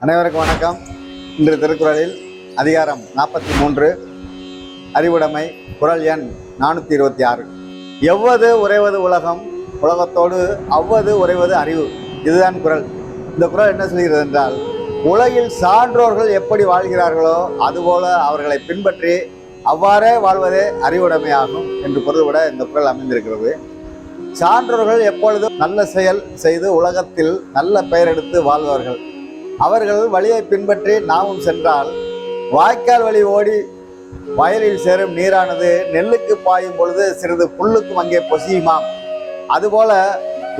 அனைவருக்கும் வணக்கம். இன்று திருக்குறளில் அதிகாரம் நாற்பத்தி மூன்று அறிவுடைமை குறள் எண் நானூற்றி இருபத்தி ஆறு. எவ்வது உறைவது உலகம்? உலகத்தோடு அவ்வது உறைவது அறிவு. இதுதான் குரல். இந்த குறள் என்ன சொல்கிறது என்றால் உலகில் சான்றோர்கள் எப்படி வாழ்கிறார்களோ அதுபோல அவர்களை பின்பற்றி அவ்வாறே வாழ்வதே அறிவுடைமையாகும் என்று பொருள்பட இந்த குறள் அமைந்திருக்கிறது. சான்றோர்கள் எப்பொழுதும் நல்ல செயல் செய்து உலகத்தில் நல்ல பெயர் எடுத்து வாழ்வார்கள் அவர்கள் வழியை பின்பற்றி நாமும் சென்றால் வாய்க்கால் வழி ஓடி வயலில் சேரும் நீரானது நெல்லுக்கு பாயும் பொழுது சிறிது புல்லுக்கும் அங்கே பொசியுமாம். அதுபோல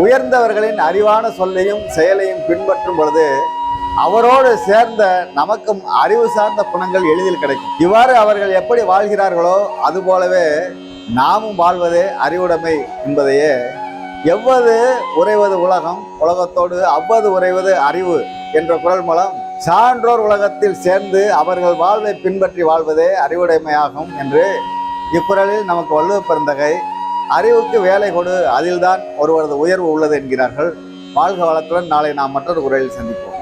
உயர்ந்தவர்களின் அறிவான சொல்லையும் செயலையும் பின்பற்றும் பொழுது அவரோடு சேர்ந்த நமக்கும் அறிவு சார்ந்த குணங்கள் எளிதில் கிடைக்கும். இவ்வாறு அவர்கள் எப்படி வாழ்கிறார்களோ அதுபோலவே நாமும் வாழ்வதே அறிவுடைமை என்பதையே எவ்வது உறைவது உலகம்? உலகத்தோடு அவ்வது உறைவது அறிவு என்ற குரல் மூலம் சான்றோர் உலகத்தில் சேர்ந்து அவர்கள் வாழ்வை பின்பற்றி வாழ்வதே அறிவுடைமையாகும் என்று இக்குறளில் நமக்கு வள்ளுவ பெருந்தகை அறிவுக்கு வேலை கொடு அதில்தான் ஒருவரது உயர்வு உள்ளது என்கிறார்கள். வாழ்க வளத்துடன் நாளை நாம் மற்றொரு குரலில் சந்திப்போம்.